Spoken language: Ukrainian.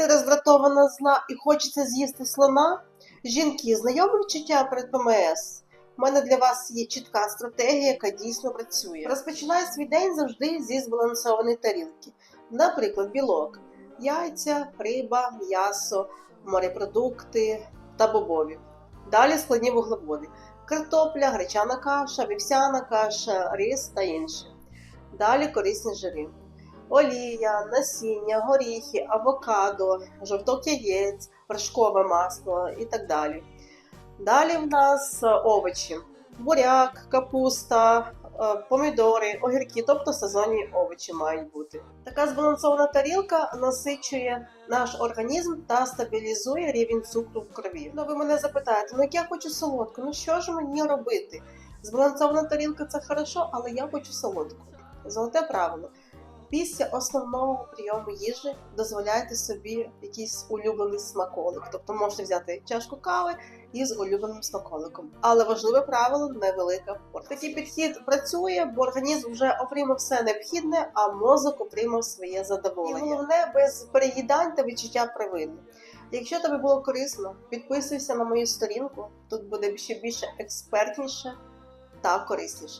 Ти роздратована зла і хочеться з'їсти слона? Жінки, знайоме відчуття перед ПМС? У мене для вас є чітка стратегія, яка дійсно працює. Розпочинаю свій день завжди зі збалансованої тарілки. Наприклад, білок, яйця, риба, м'ясо, морепродукти та бобові. Далі складні вуглеводи: картопля, гречана каша, вівсяна каша, рис та інше. Далі корисні жири. Олія, насіння, горіхи, авокадо, жовток яєць, вершкове масло і так далі. Далі в нас е, овочі: буряк, капуста, е, помідори, огірки, тобто сезонні овочі мають бути. Така збалансована тарілка насичує наш організм та стабілізує рівень цукру в крові. Ну ви мене запитаєте, ну я хочу солодку, ну що ж мені робити? Збалансована тарілка це хорошо, але я хочу солодку. Золоте правило. Після основного прийому їжі дозволяйте собі якийсь улюблений смаколик. Тобто можете взяти чашку кави із улюбленим смаколиком. Але важливе правило невелика порція. Такий підхід працює, бо організм вже отримав все необхідне, а мозок отримав своє задоволення. І головне без переїдань та відчуття провини. Якщо тобі було корисно, підписуйся на мою сторінку. Тут буде ще більше експертніше та корисніше.